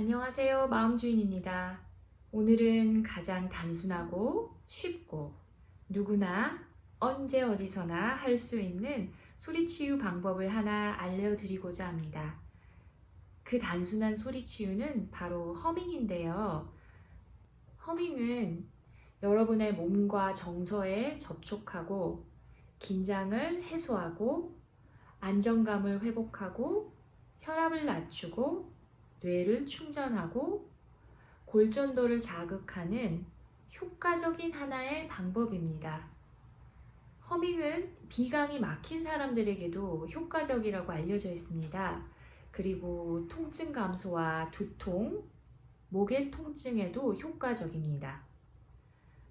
안녕하세요. 마음주인입니다. 오늘은 가장 단순하고 쉽고 누구나 언제 어디서나 할 수 있는 소리치유 방법을 하나 알려드리고자 합니다. 그 단순한 소리치유는 바로 허밍인데요. 허밍은 여러분의 몸과 정서에 접촉하고 긴장을 해소하고 안정감을 회복하고 혈압을 낮추고 뇌를 충전하고 골전도를 자극하는 효과적인 하나의 방법입니다. 허밍은 비강이 막힌 사람들에게도 효과적이라고 알려져 있습니다. 그리고 통증 감소와 두통, 목의 통증에도 효과적입니다.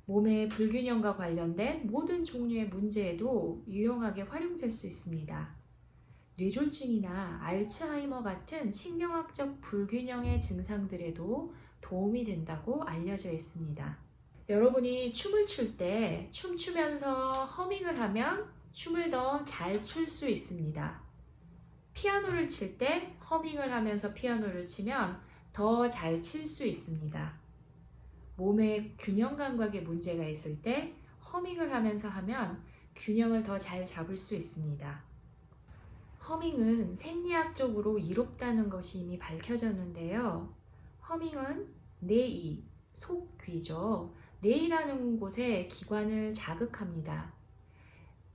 몸의 불균형과 관련된 모든 종류의 문제에도 유용하게 활용될 수 있습니다. 뇌졸중이나 알츠하이머 같은 신경학적 불균형의 증상들에도 도움이 된다고 알려져 있습니다. 여러분이 춤을 출 때 춤추면서 허밍을 하면 춤을 더 잘 출 수 있습니다. 피아노를 칠 때 허밍을 하면서 피아노를 치면 더 잘 칠 수 있습니다. 몸에 균형 감각에 문제가 있을 때 허밍을 하면서 하면 균형을 더 잘 잡을 수 있습니다. 허밍은 생리학적으로 이롭다는 것이 이미 밝혀졌는데요. 허밍은 뇌이, 속귀죠. 뇌이라는 곳에 기관을 자극합니다.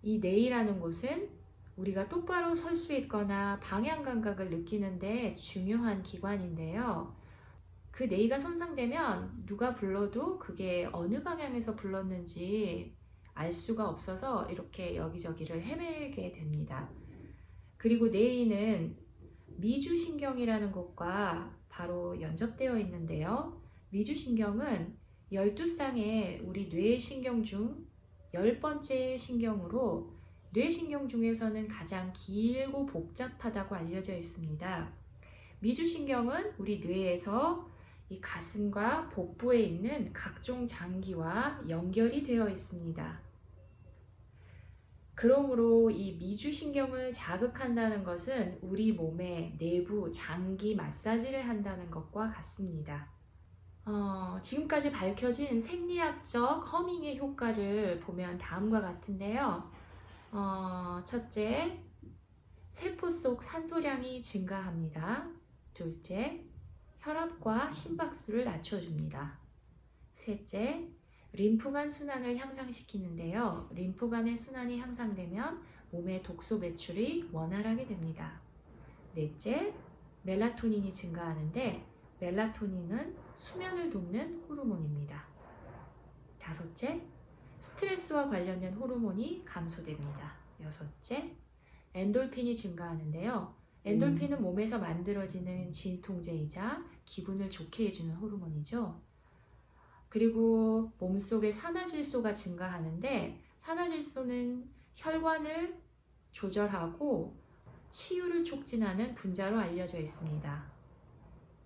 이 뇌이라는 곳은 우리가 똑바로 설 수 있거나 방향 감각을 느끼는데 중요한 기관인데요. 그 뇌이가 손상되면 누가 불러도 그게 어느 방향에서 불렀는지 알 수가 없어서 이렇게 여기저기를 헤매게 됩니다. 그리고 뇌이는 미주신경이라는 곳과 바로 연접되어 있는데요. 미주신경은 12쌍의 우리 뇌신경 중 10번째 신경으로 뇌신경 중에서는 가장 길고 복잡하다고 알려져 있습니다. 미주신경은 우리 뇌에서 이 가슴과 복부에 있는 각종 장기와 연결이 되어 있습니다. 그러므로 이 미주신경을 자극한다는 것은 우리 몸의 내부 장기 마사지를 한다는 것과 같습니다. 어, 지금까지 밝혀진 생리학적 허밍의 효과를 보면 다음과 같은데요. 어, 첫째, 세포 속 산소량이 증가합니다. 둘째, 혈압과 심박수를 낮춰줍니다. 셋째, 림프관 순환을 향상시키는데요. 림프관의 순환이 향상되면 몸의 독소 배출이 원활하게 됩니다. 넷째, 멜라토닌이 증가하는데 멜라토닌은 수면을 돕는 호르몬입니다. 다섯째, 스트레스와 관련된 호르몬이 감소됩니다. 여섯째, 엔돌핀이 증가하는데요. 엔돌핀은 몸에서 만들어지는 진통제이자 기분을 좋게 해주는 호르몬이죠. 그리고 몸속의 산화질소가 증가하는데 산화질소는 혈관을 조절하고 치유를 촉진하는 분자로 알려져 있습니다.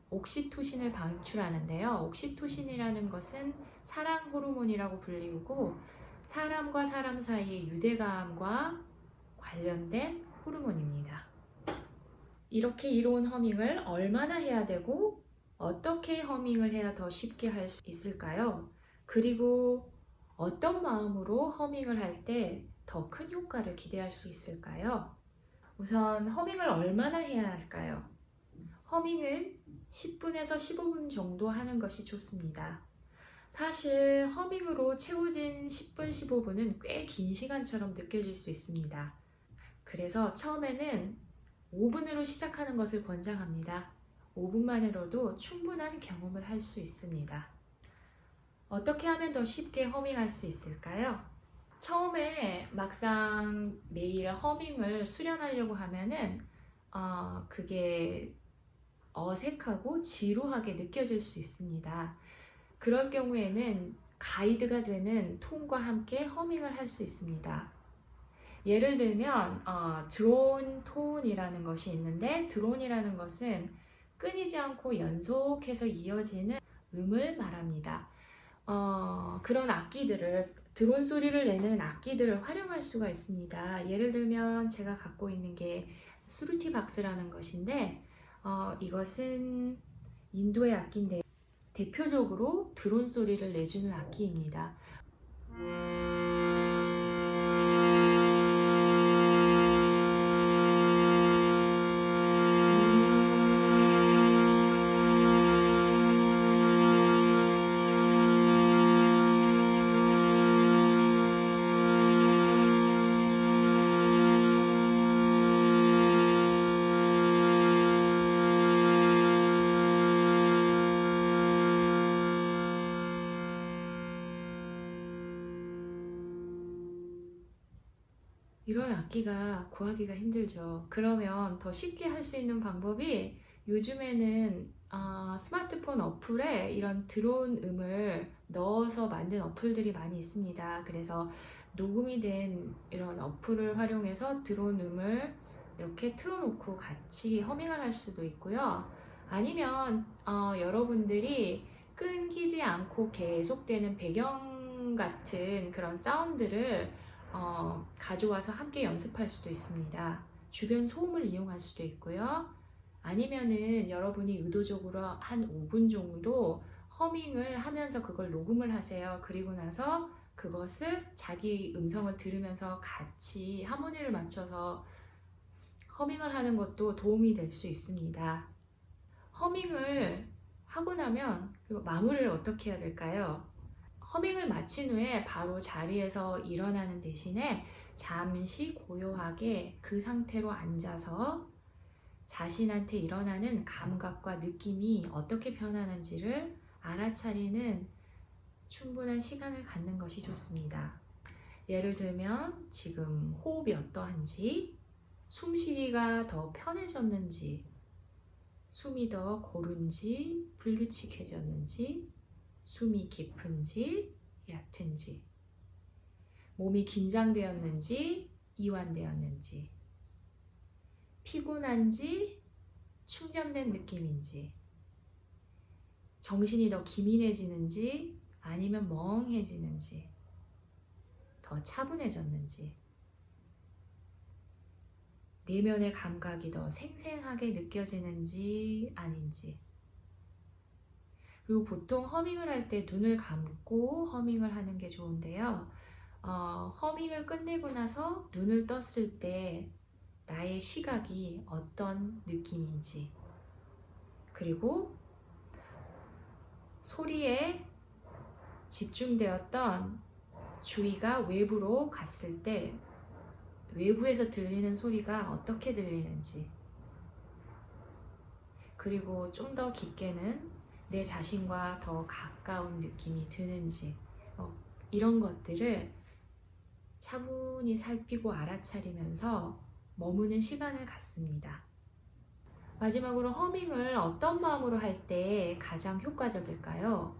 옥시토신을 방출하는데요. 옥시토신이라는 것은 사랑 호르몬이라고 불리고 사람과 사람 사이의 유대감과 관련된 호르몬입니다. 이렇게 이로운 허밍을 얼마나 해야 되고 어떻게 허밍을 해야 더 쉽게 할 수 있을까요? 그리고 어떤 마음으로 허밍을 할 때 더 큰 효과를 기대할 수 있을까요? 우선 허밍을 얼마나 해야 할까요? 허밍은 10분에서 15분 정도 하는 것이 좋습니다. 사실 허밍으로 채워진 10분, 15분은 꽤 긴 시간처럼 느껴질 수 있습니다. 그래서 처음에는 5분으로 시작하는 것을 권장합니다. 5분만으로도 충분한 경험을 할 수 있습니다. 어떻게 하면 더 쉽게 허밍할 수 있을까요? 처음에 막상 매일 허밍을 수련하려고 하면은 어, 그게 어색하고 지루하게 느껴질 수 있습니다. 그럴 경우에는 가이드가 되는 톤과 함께 허밍을 할 수 있습니다. 예를 들면 어, 드론 톤이라는 것이 있는데 드론이라는 것은 끊이지 않고 연속해서 이어지는 음을 말합니다. 어, 그런 악기들을 드론 소리를 내는 악기들을 활용할 수가 있습니다. 예를 들면 제가 갖고 있는 게 수루티 박스라는 것인데 어, 이것은 인도의 악기인데 대표적으로 드론 소리를 내주는 악기입니다. 이런 악기가 구하기가 힘들죠. 그러면 더 쉽게 할 수 있는 방법이 요즘에는 아, 스마트폰 어플에 이런 드론 음을 넣어서 만든 어플들이 많이 있습니다. 그래서 녹음이 된 이런 어플을 활용해서 드론 음을 이렇게 틀어놓고 같이 허밍을 할 수도 있고요. 아니면 어, 여러분들이 끊기지 않고 계속되는 배경 같은 그런 사운드를 어, 가져와서 함께 연습할 수도 있습니다. 주변 소음을 이용할 수도 있고요. 아니면은 여러분이 의도적으로 한 5분 정도 허밍을 하면서 그걸 녹음을 하세요. 그리고 나서 그것을 자기 음성을 들으면서 같이 하모니를 맞춰서 허밍을 하는 것도 도움이 될 수 있습니다. 허밍을 하고 나면 그 마무리를 어떻게 해야 될까요? 허밍을 마친 후에 바로 자리에서 일어나는 대신에 잠시 고요하게 그 상태로 앉아서 자신한테 일어나는 감각과 느낌이 어떻게 변하는지를 알아차리는 충분한 시간을 갖는 것이 좋습니다. 예를 들면 지금 호흡이 어떠한지, 숨쉬기가 더 편해졌는지, 숨이 더 고른지, 불규칙해졌는지, 숨이 깊은지, 얕은지, 몸이 긴장되었는지, 이완되었는지, 피곤한지, 충전된 느낌인지, 정신이 더 기민해지는지, 아니면 멍해지는지, 더 차분해졌는지, 내면의 감각이 더 생생하게 느껴지는지 아닌지. 그리고 보통 허밍을 할 때 눈을 감고 허밍을 하는 게 좋은데요. 어, 허밍을 끝내고 나서 눈을 떴을 때 나의 시각이 어떤 느낌인지, 그리고 소리에 집중되었던 주의가 외부로 갔을 때 외부에서 들리는 소리가 어떻게 들리는지, 그리고 좀 더 깊게는 내 자신과 더 가까운 느낌이 드는지, 어, 이런 것들을 차분히 살피고 알아차리면서 머무는 시간을 갖습니다. 마지막으로 허밍을 어떤 마음으로 할 때 가장 효과적일까요?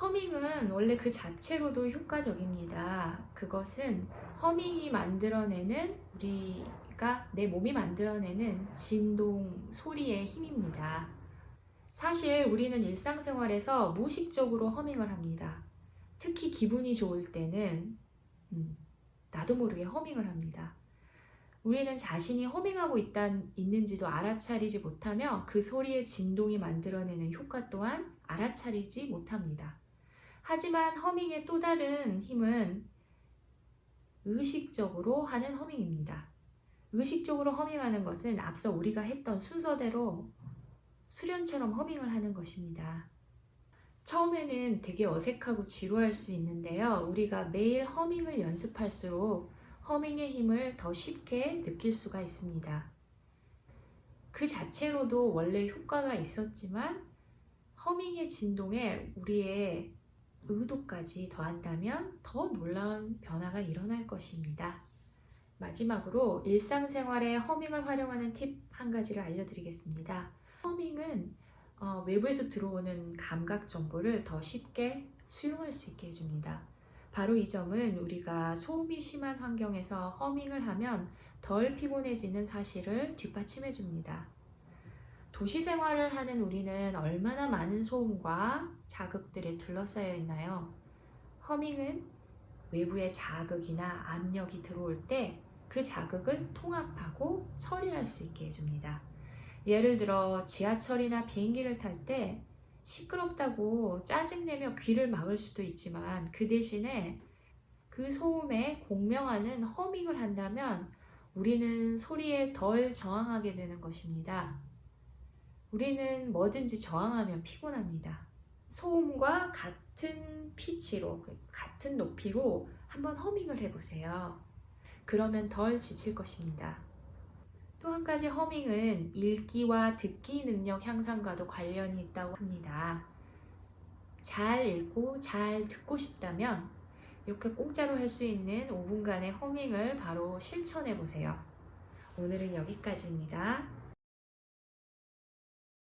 허밍은 원래 그 자체로도 효과적입니다. 그것은 허밍이 만들어내는 우리가 내 몸이 만들어내는 진동 소리의 힘입니다. 사실 우리는 일상생활에서 무의식적으로 허밍을 합니다. 특히 기분이 좋을 때는 음, 나도 모르게 허밍을 합니다. 우리는 자신이 허밍하고 있단, 있는지도 알아차리지 못하며 그 소리의 진동이 만들어내는 효과 또한 알아차리지 못합니다. 하지만 허밍의 또 다른 힘은 의식적으로 하는 허밍입니다. 의식적으로 허밍하는 것은 앞서 우리가 했던 순서대로 수련처럼 허밍을 하는 것입니다. 처음에는 되게 어색하고 지루할 수 있는데요. 우리가 매일 허밍을 연습할수록 허밍의 힘을 더 쉽게 느낄 수가 있습니다. 그 자체로도 원래 효과가 있었지만 허밍의 진동에 우리의 의도까지 더한다면 더 놀라운 변화가 일어날 것입니다. 마지막으로 일상생활에 허밍을 활용하는 팁 한 가지를 알려드리겠습니다. 허밍은 어, 외부에서 들어오는 감각 정보를 더 쉽게 수용할 수 있게 해줍니다. 바로 이 점은 우리가 소음이 심한 환경에서 허밍을 하면 덜 피곤해지는 사실을 뒷받침해 줍니다. 도시 생활을 하는 우리는 얼마나 많은 소음과 자극들에 둘러싸여 있나요? 허밍은 외부의 자극이나 압력이 들어올 때 그 자극을 통합하고 처리할 수 있게 해줍니다. 예를 들어 지하철이나 비행기를 탈 때 시끄럽다고 짜증내며 귀를 막을 수도 있지만 그 대신에 그 소음에 공명하는 허밍을 한다면 우리는 소리에 덜 저항하게 되는 것입니다. 우리는 뭐든지 저항하면 피곤합니다. 소음과 같은 피치로, 같은 높이로 한번 허밍을 해보세요. 그러면 덜 지칠 것입니다. 또 한 가지 허밍은 읽기와 듣기 능력 향상과도 관련이 있다고 합니다. 잘 읽고 잘 듣고 싶다면 이렇게 공짜로 할 수 있는 5분간의 허밍을 바로 실천해 보세요. 오늘은 여기까지입니다.